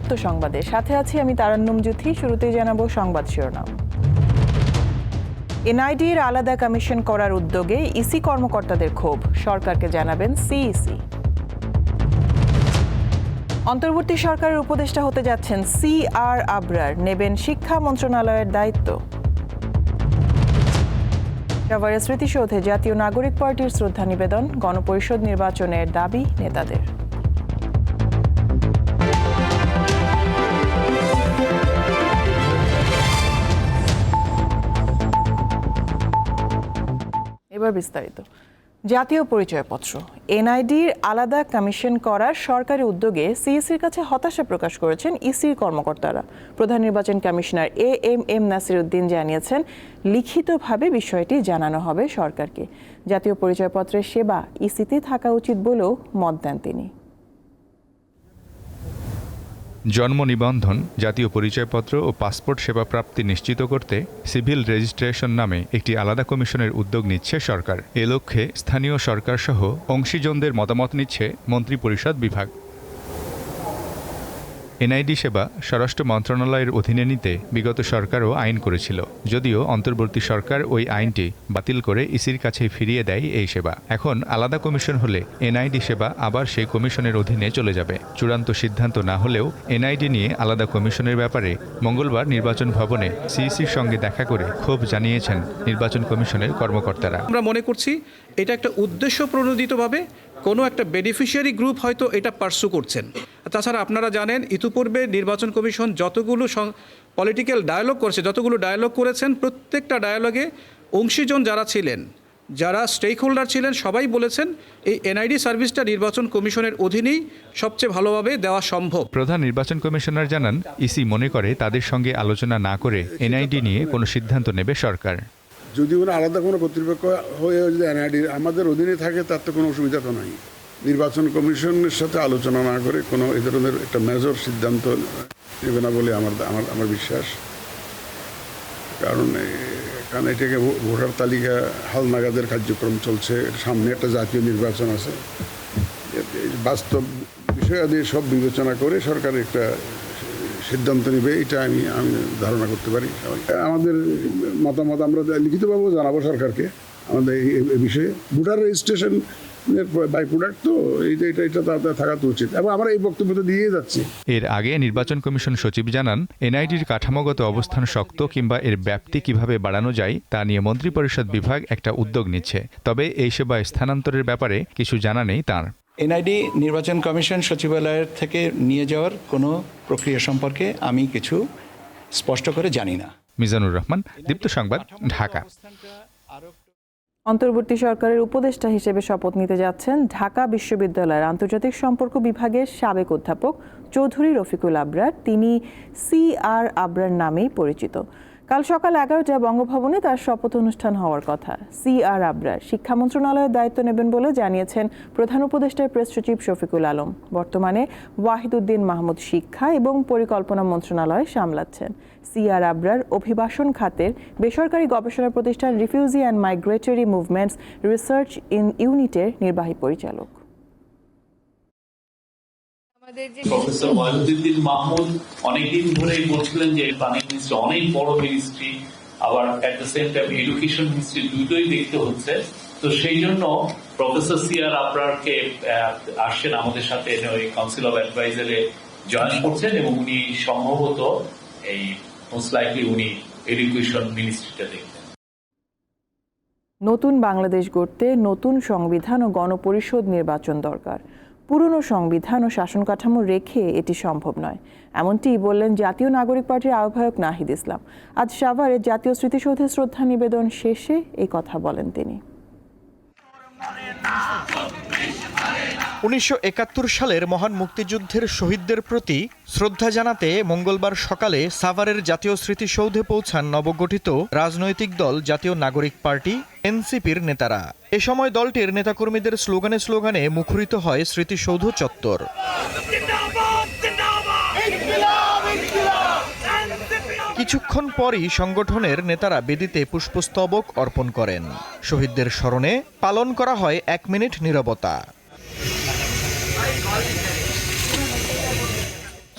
দীপ্ত সংবাদে। সাথে আছি আমি তারান্নুম জুথি, শুরুতেই জানাব সংবাদ শিরোনাম। এনআইডির আলাদা কমিশন করার উদ্যোগে ইসি কর্মকর্তাদের ক্ষোভ, সরকারকে জানাবেন সিইসি। অন্তর্বর্তী সরকারের উপদেষ্টা হতে যাচ্ছেন সি আর আবরার, নেবেন শিক্ষা মন্ত্রণালয়ের দায়িত্ব। সাভারের স্মৃতিসৌধে জাতীয় নাগরিক পার্টির শ্রদ্ধা নিবেদন, গণপরিষদ নির্বাচনের দাবি নেতাদের। এবার বিস্তারিত। জাতীয় পরিচয়পত্র। এনআইডির আলাদা কমিশন করার সরকারি উদ্যোগে সিএসির কাছে হতাশা প্রকাশ করেছেন ইসির কর্মকর্তারা। প্রধান নির্বাচন commissioner A M M Nasir Uddin জানিয়েছেন, লিখিতভাবে বিষয়টি জানানো হবে সরকারকে। জাতীয় পরিচয়পত্রের সেবা ইসিতে থাকা উচিত বলেও মত দেন তিনি। জন্ম নিবন্ধন, জাতীয় পরিচয়পত্র ও পাসপোর্ট সেবা প্রাপ্তি নিশ্চিত করতে সিভিল রেজিস্ট্রেশন নামে একটি আলাদা কমিশনের উদ্যোগ নিচ্ছে সরকার। এ লক্ষ্যে স্থানীয় সরকারসহ অংশীজনদের মতামত নিচ্ছে মন্ত্রিপরিষদ বিভাগ। এনআইডি সেবা স্বরাষ্ট্র মন্ত্রণালয়ের অধীনে নিতে বিগত সরকারও আইন করেছিল, যদিও অন্তর্বর্তী সরকার ওই আইনটি বাতিল করে ইসির কাছে ফিরিয়ে দেয় এই সেবা। এখন আলাদা কমিশন হলে এনআইডি সেবা আবার সেই কমিশনের অধীনে চলে যাবে। চূড়ান্ত সিদ্ধান্ত না হলেও এনআইডি নিয়ে আলাদা কমিশনের ব্যাপারে মঙ্গলবার নির্বাচন ভবনে সিইসির সঙ্গে দেখা করে ক্ষোভ জানিয়েছেন নির্বাচন কমিশনের কর্মকর্তারা। আমরা মনে করছি এটা একটা উদ্দেশ্য প্রণোদিতভাবে কোনো একটা বেনিফিশিয়ারি গ্রুপ হয়তো এটা পার্সু করছেন। তাছাড়া আপনারা জানেন ইতিপূর্বে নির্বাচন কমিশন যতগুলো পলিটিক্যাল ডায়ালগ করেছে যতগুলো ডায়ালগ করেছেন প্রত্যেকটা ডায়ালগে অংশীজন যারা ছিলেন যারা স্টেক হোল্ডার ছিলেন সবাই বলেছেন এই এনআইডি সার্ভিসটা নির্বাচন কমিশনের অধীনেই সবচেয়ে ভালোভাবে দেওয়া সম্ভব। প্রধান নির্বাচন কমিশনার জানান ইসি মনে করে তাদের সঙ্গে আলোচনা না করে এনআইডি নিয়ে কোনো সিদ্ধান্ত নেবে সরকার। যদি ওরা আলাদা কোনো কর্তৃপক্ষ হয়ে যদি এনআইডি আমাদের অধীনে থাকে তার তো কোনো অসুবিধা তো নাই। নির্বাচন কমিশনের সাথে আলোচনা না করে কোনো এ ধরনের একটা মেজর সিদ্ধান্ত নেবে না বলে আমার আমার আমার বিশ্বাস। কারণ কারণ এটাকে ভোটার তালিকা হালনাগাদের কার্যক্রম চলছে সামনে একটা জাতীয় নির্বাচন আছে। বাস্তব বিষয়াদি সব বিবেচনা করে সরকার একটা সিদ্ধান্ত নেবে, এটা আমি আমি ধারণা করতে পারি। আমাদের মতামত আমরা লিখিতভাবে জানাব সরকারকে, আমাদের এই বিষয়ে। ভোটার রেজিস্ট্রেশন বাই প্রোডাক্ট তো এইটা এটা এটা তাতে থাকা তো উচিত। এবং আমরা এই বক্তব্যটা দিয়ে যাচ্ছি। এর আগে নির্বাচন কমিশন সচিব জানান এনআইডির কাঠামোগত অবস্থান শক্ত কিংবা এর ব্যাপ্তি কীভাবে বাড়ানো যায় তা নিয়ে মন্ত্রিপরিষদ বিভাগ একটা উদ্যোগ নিচ্ছে। তবে এই সেবা স্থানান্তরের ব্যাপারে কিছু জানা নেই তার। এনআইডি নির্বাচন কমিশন সচিবালয়ের থেকে নিয়ে যাওয়ার কোনো প্রক্রিয়া সম্পর্কে আমি কিছু স্পষ্ট করে জানি না। মিজানুর রহমান দীপ্ত সংবাদ ঢাকা। অন্তর্বর্তী সরকারের উপদেষ্টা হিসেবে শপথ নিতে যাচ্ছেন ঢাকা বিশ্ববিদ্যালয়ের আন্তর্জাতিক সম্পর্ক বিভাগের সাবেক অধ্যাপক চৌধুরী রফিকুল আবরার। তিনি সি আর আবরার নামেই পরিচিত। কাল সকাল এগারোটায় বঙ্গভবনে তার শপথ অনুষ্ঠান হওয়ার কথা। সি আর আবরার শিক্ষা মন্ত্রণালয়ের দায়িত্ব নেবেন বলে জানিয়েছেন প্রধান উপদেষ্টার প্রেস সচিব শফিকুল আলম। বর্তমানে ওয়াহিদুদ্দিন মাহমুদ শিক্ষা এবং পরিকল্পনা মন্ত্রণালয় সামলাচ্ছেন। সি আর আবরার অভিবাসন খাতের বেসরকারি গবেষণা প্রতিষ্ঠান refugee and migratory movements research in ইউনিটের নির্বাহী পরিচালক। প্রফেসর ওয়াহিদুদ্দিন মাহমুদ অনেকদিন ধরেই বলছিলেন যে অনেক বড় মিনিস্ট্রি আবার at the same time education ministry দুটোই দেখতে হচ্ছে। তো সেই জন্য প্রফেসর সিআর আহ, আসছেন আমাদের সাথে ওই কাউন্সিল অফ অ্যাডভাইজারে জয়েন করছেন এবং উনি সম্ভবত এই মোস্ট লাইকলি উনি এডুকেশন মিনিস্ট্রিটা দেখবেন। নতুন বাংলাদেশ গড়তে নতুন সংবিধান ও গণপরিষদ নির্বাচন দরকার। পুরনো সংবিধান ও শাসন কাঠামো রেখে এটি সম্ভব নয়। এমনটি বললেন জাতীয় নাগরিক পার্টির আহ্বায়ক নাহিদ ইসলাম। আজ সাভারে জাতীয় স্মৃতিসৌধে শ্রদ্ধা নিবেদন শেষে এই কথা বলেন তিনি। উনিশশো একাত্তর সালের মহান মুক্তিযুদ্ধের শহীদদের প্রতি শ্রদ্ধা জানাতে মঙ্গলবার সকালে সাভারের জাতীয় স্মৃতিসৌধে পৌঁছান নবগঠিত রাজনৈতিক দল জাতীয় নাগরিক পার্টি, এনসিপির নেতারা। এ সময় দলটির নেতাকর্মীদের স্লোগানে স্লোগানে মুখরিত হয় স্মৃতিসৌধ চত্বর। কিছুক্ষণ পরই সংগঠনের নেতারা বেদিতে পুষ্পস্তবক অর্পণ করেন। শহীদদের স্মরণে পালন করা হয় এক মিনিট নীরবতা।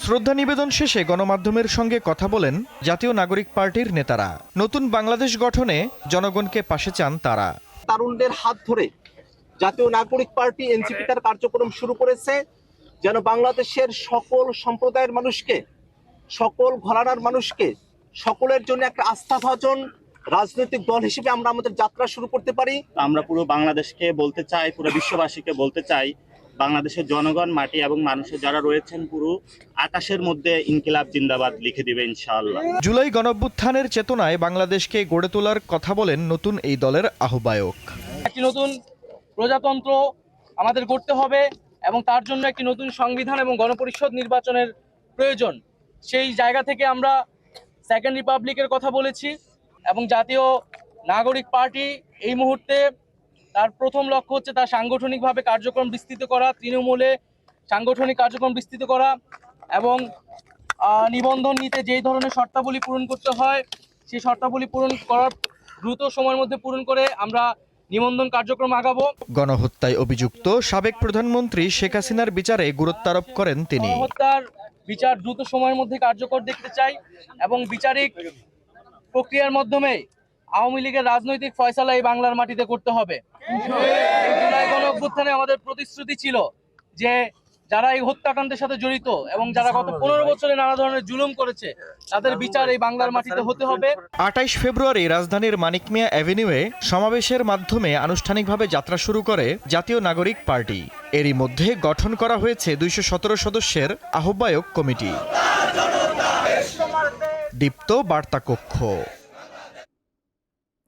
শ্রদ্ধা নিবেদন শেষে গণমাধ্যমের সঙ্গে কথা বলেন জাতীয় নাগরিক পার্টির নেতারা। নতুন বাংলাদেশ গঠনে জনগণকে পাশে চান তারা। তারুণদের হাত ধরে জাতীয় নাগরিক পার্টি এনসিপি তার কার্যক্রম শুরু করেছে যেন বাংলাদেশের সকল সম্প্রদায়ের মানুষকে সকল ঘরানার মানুষকে সকলের জন্য একটা আস্থাভাজন রাজনৈতিক দল হিসেবে আমরা আমাদের যাত্রা শুরু করতে পারি। আমরা পুরো বাংলাদেশকে বলতে চাই পুরো বিশ্ববাসীকে বলতে চাই বাংলাদেশের জনগণ মাটি এবং মানুষের যারা রয়েছেন পুরো আকাশের মধ্যে ইনকিলাব জিন্দাবাদ লিখে দিবে ইনশাআল্লাহ। জুলাই গণঅভ্যুত্থানের চেতনায় বাংলাদেশকে গড়ে তোলার কথা বলেন নতুন এই দলের আহ্বায়ক। একটি নতুন প্রজাতন্ত্র আমাদের করতে হবে এবং তার জন্য একটি নতুন সংবিধান এবং গণপরিষদ নির্বাচনের প্রয়োজন। সেই জায়গা থেকে আমরা সেকেন্ড রিপাবলিকের কথা বলেছি এবং জাতীয় নাগরিক পার্টি এই মুহূর্তে তার প্রথম লক্ষ্য হচ্ছে তার সাংগঠনিকভাবে কার্যক্রম বিস্তৃত করা তৃণমূলে সাংগঠনিক কার্যক্রম বিস্তৃত করা এবং নিবন্ধন নিতে যেই ধরনের শর্তাবলী পূরণ করতে হয় সেই শর্তাবলী পূরণ করার দ্রুত সময়ের মধ্যে পূরণ করে আমরা নিবন্ধন কার্যক্রম আগাবো। গণহত্যায় অভিযুক্ত সাবেক প্রধানমন্ত্রী শেখ হাসিনার বিচারে গুরুত্বারোপ করেন তিনি। গণহত্যার বিচার দ্রুত সময়ের মধ্যে কার্যকর দেখতে চাই এবং বিচারিক প্রক্রিয়ার মাধ্যমে আওয়ামী লীগের রাজনৈতিক ফয়সালা এই বাংলার মাটিতে করতে হবে। জুলাই আমাদের প্রতিশ্রুতি ছিল যে যারা এই হত্যাকাণ্ডের সাথে জড়িত এবং যারা গত পনেরো বছরে নানা ধরনের জুলুম করেছে তাদের বিচার এই বাংলার মাটিতে হতে হবে। আটাইশ ফেব্রুয়ারি রাজধানীর মানিক মিয়া অ্যাভিনিউয়ে সমাবেশের মাধ্যমে আনুষ্ঠানিকভাবে যাত্রা শুরু করে জাতীয় নাগরিক পার্টি। এরই মধ্যে গঠন করা হয়েছে দুইশো সতেরো সদস্যের আহ্বায়ক কমিটি। দীপ্ত বার্তা কক্ষ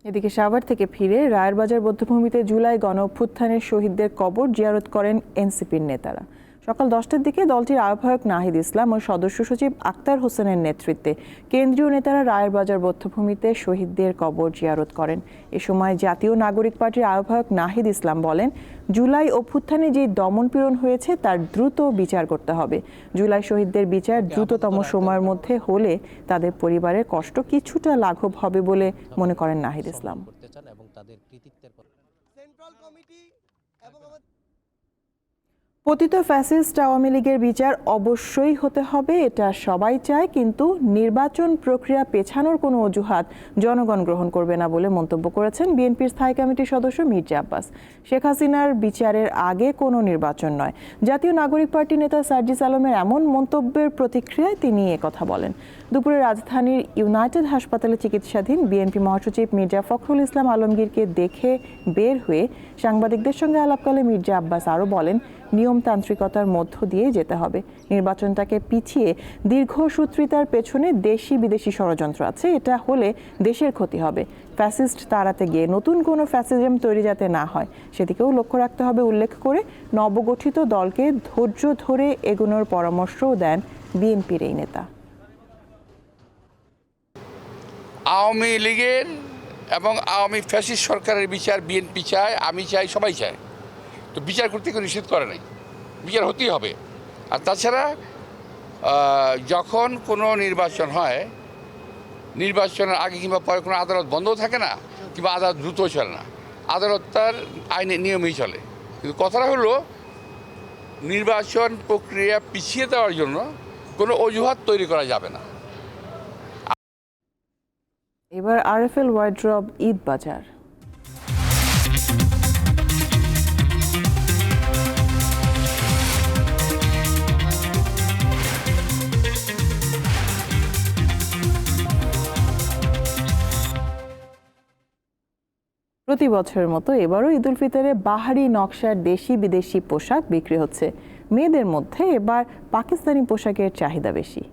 এদিকে সাভার থেকে ফিরে রায়েরবাজার বধ্যভূমিতে জুলাই গণ অভ্যুত্থানের শহীদদের কবর জিয়ারত করেন এনসিপির নেতারা। সকাল দশটার দিকে দলটির আহ্বায়ক নাহিদ ইসলাম ও সদস্য সচিব আক্তার হোসেনের নেতৃত্বে কেন্দ্রীয় নেতারা রায়ের বাজার বধ্যভূমিতে শহীদদের কবর জিয়ারত করেন। এ সময় জাতীয় নাগরিক পার্টির আহ্বায়ক নাহিদ ইসলাম বলেন জুলাই অভ্যুত্থানে যে দমনপীড়ন হয়েছে তার দ্রুত বিচার করতে হবে। জুলাই শহীদদের বিচার দ্রুততম সময়ের মধ্যে হলে তাদের পরিবারের কষ্ট কিছুটা লাঘব হবে বলে মনে করেন নাহিদ ইসলাম। পতিত ফ্যাসিস্ট আওয়ামী লীগের বিচার অবশ্যই হতে হবে, এটা সবাই চায়, কিন্তু নির্বাচন প্রক্রিয়া পেছানোর কোনো অজুহাত জনগণ গ্রহণ করবে না বলে মন্তব্য করেছেন বিএনপির স্থায়ী কমিটির সদস্য মির্জা আব্বাস। শেখ হাসিনার বিচারের আগে কোনো নির্বাচন নয়। জাতীয় নাগরিক পার্টি নেতা সার্জিস আলমের এমন মন্তব্যের প্রতিক্রিয়ায় তিনি কথা বলেন। দুপুরে রাজধানীর ইউনাইটেড হাসপাতালে চিকিৎসাধীন বিএনপি মহাসচিব মির্জা ফখরুল ইসলাম আলমগীরকে দেখে বের হয়ে সাংবাদিকদের সঙ্গে আলাপকালে মির্জা আব্বাস আরও বলেন, নিয়মতান্ত্রিকতার মধ্য দিয়ে যেতে হবে। নির্বাচনটাকে পিছিয়ে দীর্ঘসূত্রিতার পেছনে দেশি বিদেশি ষড়যন্ত্র আছে, এটা হলে দেশের ক্ষতি হবে। ফ্যাসিস্ট তাড়াতে গিয়ে নতুন কোনো ফ্যাসিজম তৈরি যাতে না হয়, সেদিকেও লক্ষ্য রাখতে হবে উল্লেখ করে নবগঠিত দলকে ধৈর্য ধরে এগোনোর পরামর্শও দেন বিএনপির এই নেতা। আওয়ামী লীগের এবং আওয়ামী ফ্যাসিস্ট সরকারের বিচার, বিএনপি চায়, আমি চাই, সবাই চায়। তো বিচার করতে কেউ নিষেধ করে নাই। বিচার হতেই হবে। আর তাছাড়া যখন কোনো নির্বাচন হয়, নির্বাচনের আগে কিংবা পরে কোনো আদালত বন্ধও থাকে না, কিংবা আদালত দ্রুত চলে না। আদালত তার আইনের নিয়মেই চলে। কিন্তু কথাটা হলো, নির্বাচন প্রক্রিয়া পিছিয়ে দেওয়ার জন্য কোনো অজুহাত তৈরি করা যাবে না। এবার আরএফএল ওয়াইড্রপ ঈদ বাজার। প্রতি বছরের মতো এবারও ঈদ উল ফিতরে বাহারি নকশার দেশি বিদেশি পোশাক বিক্রি হচ্ছে। মেয়েদের মধ্যে এবার পাকিস্তানি পোশাকের চাহিদা বেশি।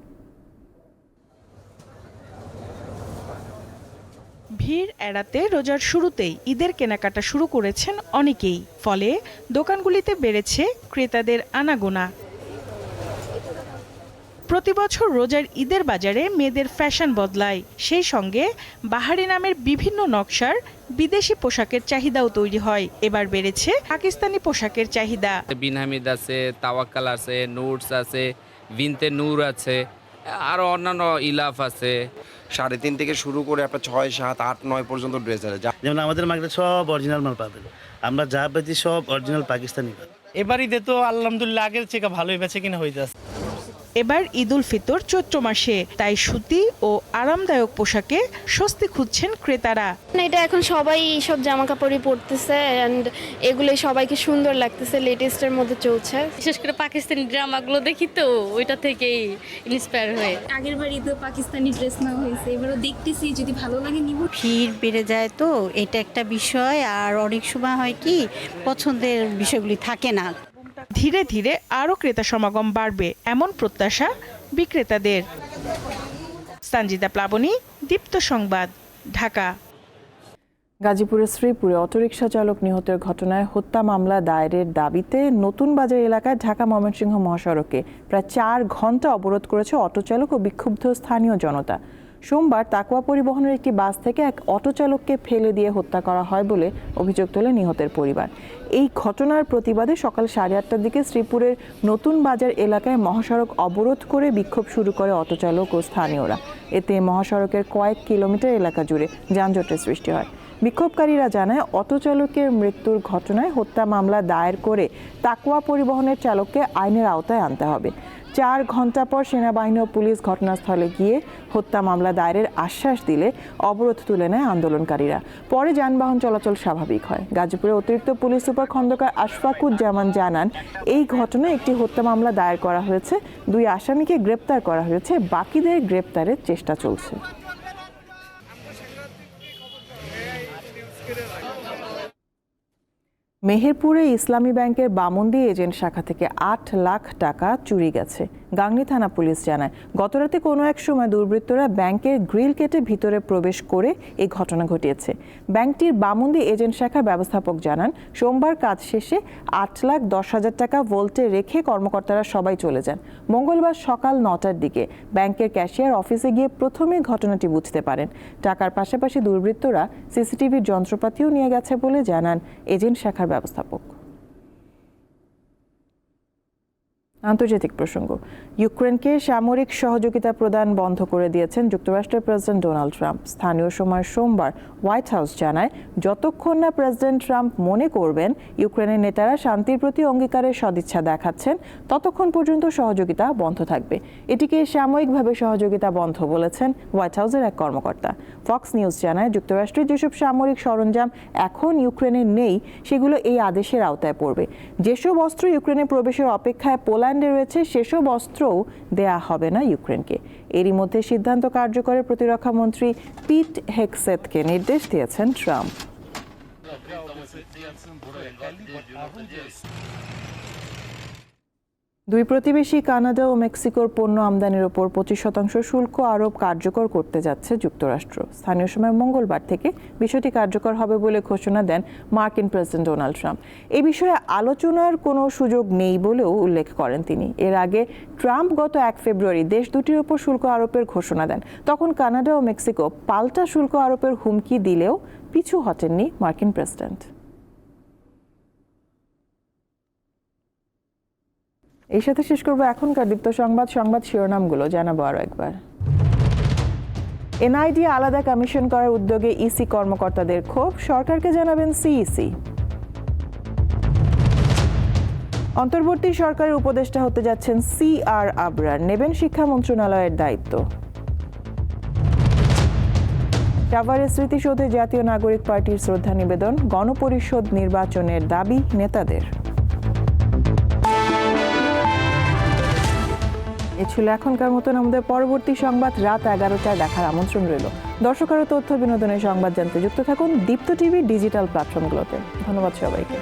ভিড় এড়াতে রোজার শুরুতেই ঈদের কেনাকাটা শুরু করেছেন অনেকেই। ফলে দোকানগুলিতে বেড়েছে ক্রেতাদের আনাগোনা। প্রতি বছর রোজার ঈদের বাজারে মেয়েদের ফ্যাশন বদলায়। সেই সঙ্গে বাহারি নামের বিভিন্ন নকশার বিদেশি পোশাকের চাহিদাও তৈরি হয়। এবার বেড়েছে পাকিস্তানি পোশাকের চাহিদা। বিন হামিদ আছে, তাওয়াক্কাল আছে নুটস আছে বিনতে নূর আছে আরও অন্যান্য ইলাফ আছে। সাড়ে তিন থেকে শুরু করে আপনার ছয় সাত আট নয় পর্যন্ত ড্রেস আছে যেমন আমাদের মার্কেটে সব অরিজিনাল মাল পাবেন। আমরা যা পেয়েছি সব অরিজিনাল পাকিস্তানি এবারই দে ঈদে তো আলহামদুলিল্লাহ আগের থেকে ভালোই বেছে কিনা হইতেছে। এবার ঈদুল ফিতর চৈত্র মাসে। তাই সুতি ও আরামদায়ক পোশাকে স্বস্তি খুঁজছেন ক্রেতারা। না এটা এখন সবাই সব জামা কাপড়ই পরতেছে অ্যান্ড এগুলো সবাইকে সুন্দর লাগতেছে লেটেস্টের মধ্যে চলছে। বিশেষ করে পাকিস্তানি ড্রামাগুলো দেখি তো ওইটা থেকেই ইন্সপায়ার হয়ে আগের বার ঈদে পাকিস্তানি ড্রেস নেওয়া হয়েছে এবারও দেখতেছি যদি ভালো লাগে নিব। ভিড় বেড়ে যায় তো এটা একটা বিষয় আর অনেক সময় হয় কি পছন্দের বিষয়গুলি থাকে না। ধীরে ধীরে আরও ক্রেতা সমাগম বাড়বে এমন প্রত্যাশা বিক্রেতাদের। সঞ্জিতা প্লাবনী, দীপ্ত সংবাদ, ঢাকা। গাজীপুরের শ্রীপুরে অটোরিকশা চালক নিহতের ঘটনায় হত্যা মামলা দায়েরের দাবিতে নতুন বাজার এলাকায় ঢাকা ময়মনসিংহ মহাসড়কে প্রায় চার ঘণ্টা অবরোধ করেছে অটো চালক ও বিক্ষুব্ধ স্থানীয় জনতা। সোমবার তাকুয়া পরিবহনের একটি বাস থেকে এক অটোচালককে ফেলে দিয়ে হত্যা করা হয় বলে অভিযোগ তোলে নিহতের পরিবার। এই ঘটনার প্রতিবাদে সকাল সাড়ে আটটার দিকে শ্রীপুরের নতুন বাজার এলাকায় মহাসড়ক অবরোধ করে বিক্ষোভ শুরু করে অটোচালক ও স্থানীয়রা। এতে মহাসড়কের কয়েক কিলোমিটার এলাকা জুড়ে যানজটের সৃষ্টি হয়। বিক্ষোভকারীরা জানায় অটো চালকের মৃত্যুর ঘটনায় হত্যা মামলা দায়ের করে তাকুয়া পরিবহনের চালককে আইনের আওতায় আনতে হবে। চার ঘণ্টা পর সেনাবাহিনী ও পুলিশ ঘটনাস্থলে গিয়ে হত্যা মামলা দায়েরের আশ্বাস দিলে অবরোধ তুলে নেয় আন্দোলনকারীরা। পরে যানবাহন চলাচল স্বাভাবিক হয়। গাজীপুরে অতিরিক্ত পুলিশ সুপার খন্দকার আশফাকুজ্জামান জানান, এই ঘটনায় একটি হত্যা মামলা দায়ের করা হয়েছে। দুই আসামিকে গ্রেপ্তার করা হয়েছে। বাকিদের গ্রেপ্তারের চেষ্টা চলছে। মেহেরপুরে ইসলামী ব্যাংকের বামন্দি এজেন্ট শাখা থেকে আট লাখ টাকা চুরি গেছে। গাংনী থানা পুলিশ জানায়, গতরাতে কোনো এক সময় দুর্বৃত্তরা ব্যাংকের গ্রিল কেটে ভিতরে প্রবেশ করে এই ঘটনা ঘটিয়েছে। ব্যাংকটির বামুন্দি এজেন্ট শাখার ব্যবস্থাপক জানান, সোমবার কাজ শেষে আট লাখ দশ হাজার টাকা ভোল্টে রেখে কর্মকর্তারা সবাই চলে যান। মঙ্গলবার সকাল নটার দিকে ব্যাংকের ক্যাশিয়ার অফিসে গিয়ে প্রথমে ঘটনাটি বুঝতে পারেন। টাকার পাশাপাশি দুর্বৃত্তরা সিসিটিভির যন্ত্রপাতিও নিয়ে গেছে বলে জানান এজেন্ট শাখার ব্যবস্থাপক। আন্তর্জাতিক প্রসঙ্গ। ইউক্রেনকে সামরিক সহযোগিতা প্রদান বন্ধ করে দিয়েছেন যুক্তরাষ্ট্রের প্রেসিডেন্ট ডোনাল্ড ট্রাম্প। স্থানীয় সময় সোমবার হোয়াইট হাউস জানায়, যতক্ষণ না প্রেসিডেন্ট ট্রাম্প মনে করবেন ইউক্রেনের নেতারা শান্তির প্রতি অঙ্গীকারের সদিচ্ছা দেখাচ্ছেন, ততক্ষণ পর্যন্ত সহযোগিতা বন্ধ থাকবে। এটিকে সাময়িকভাবে সহযোগিতা বন্ধ বলেছেন হোয়াইট হাউসের এক কর্মকর্তা। ফক্স নিউজ জানায়, যুক্তরাষ্ট্রের যেসব সামরিক সরঞ্জাম এখন ইউক্রেনে নেই, সেগুলো এই আদেশের আওতায় পড়বে। যেসব অস্ত্র ইউক্রেনে প্রবেশের অপেক্ষায় পোল্যান্ডে রয়েছে সেসব অস্ত্রও দেয়া হবে না ইউক্রেনকে। এরই মধ্যে সিদ্ধান্ত কার্যকরের প্রতিরক্ষা মন্ত্রী পিট হেকসেথকে নির্দেশ দিয়েছেন ট্রাম্প। দুই প্রতিবেশী কানাডা ও মেক্সিকোর পণ্য আমদানির ওপর পঁচিশ শতাংশ শুল্ক আরোপ কার্যকর করতে যাচ্ছে যুক্তরাষ্ট্র। স্থানীয় সময় মঙ্গলবার থেকে বিষয়টি কার্যকর হবে বলে ঘোষণা দেন মার্কিন প্রেসিডেন্ট ডোনাল্ড ট্রাম্প। এ বিষয়ে আলোচনার কোনো সুযোগ নেই বলেও উল্লেখ করেন তিনি। এর আগে ট্রাম্প গত এক ফেব্রুয়ারি দেশ দুটির ওপর শুল্ক আরোপের ঘোষণা দেন। তখন কানাডা ও মেক্সিকো পাল্টা শুল্ক আরোপের হুমকি দিলেও পিছু হটেননি মার্কিন প্রেসিডেন্ট। এই সাথে শেষ করব এখনকার দীপ্ত সংবাদ সংবাদ শিরোনামগুলো। জানাব আরও একবার। এনআইডি আলাদা কমিশন করার উদ্যোগে ইসি কর্মকর্তাদের ক্ষোভ। সরকারকে জানাবেন সিইসি। অন্তর্বর্তী সরকারের উপদেষ্টা হতে যাচ্ছেন সি আর আবরার। নেবেন শিক্ষা মন্ত্রণালয়ের দায়িত্ব। টাভারের স্মৃতিসৌধে জাতীয় নাগরিক পার্টির শ্রদ্ধা নিবেদন। গণপরিষদ নির্বাচনের দাবি নেতাদের। ছিল এখনকার মতন। আমাদের পরবর্তী সংবাদ রাত এগারোটায় দেখার আমন্ত্রণ রইল। দর্শক আরও তথ্য, বিনোদনের সংবাদ জানতে যুক্ত থাকুন দীপ্ত টিভি ডিজিটাল প্ল্যাটফর্মগুলোতে। ধন্যবাদ সবাইকে।